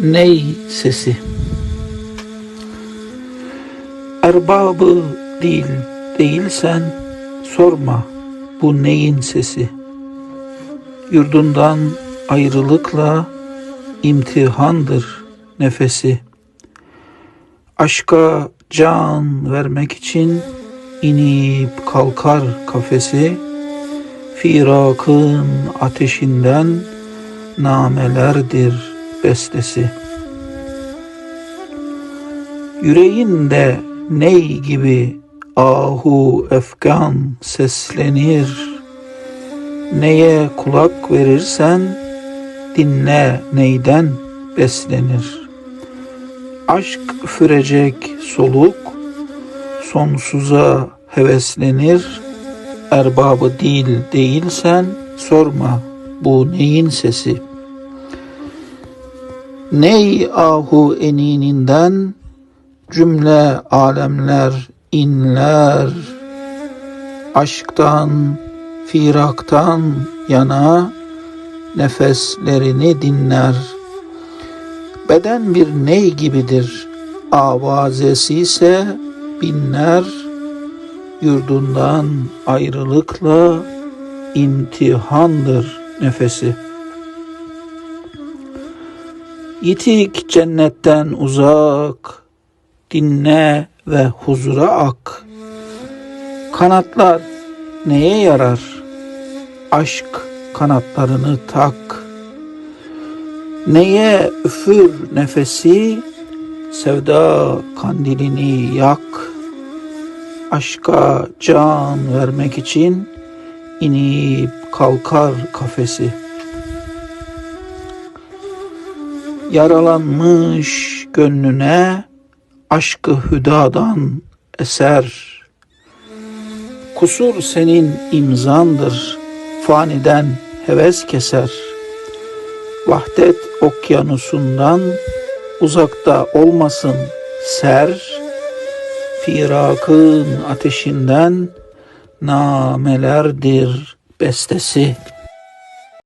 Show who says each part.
Speaker 1: Ney sesi? Erbabı değil değilsen sorma bu neyin sesi? Yurdundan ayrılıkla imtihandır nefesi. Aşka can vermek için inip kalkar kafesi. Firakın ateşinden namelerdir bestesi. Yüreğinde ney gibi ahu efkan seslenir. Neye kulak verirsen dinle neyden beslenir. Aşk üfürecek soluk sonsuza heveslenir. Erbabı değil değilsen sorma bu neyin sesi? Ney ahu enininden? Cümle alemler inler. Aşktan firaktan yana nefeslerini dinler. Beden bir ney gibidir. Avazesi ise binler. Yurdundan ayrılıkla imtihandır nefesi. Yitik cennetten uzak, dinle ve huzura ak. Kanatlar neye yarar? Aşk kanatlarını tak. Neye üfür nefesi? Sevda kandilini yak. Aşka can vermek için inip kalkar kafesi. Yaralanmış gönlüne aşkı hüdadan eser. Kusur senin imzandır, faniden heves keser. Vahdet okyanusundan uzakta olmasın ser. Firakın ateşinden namelerdir bestesi.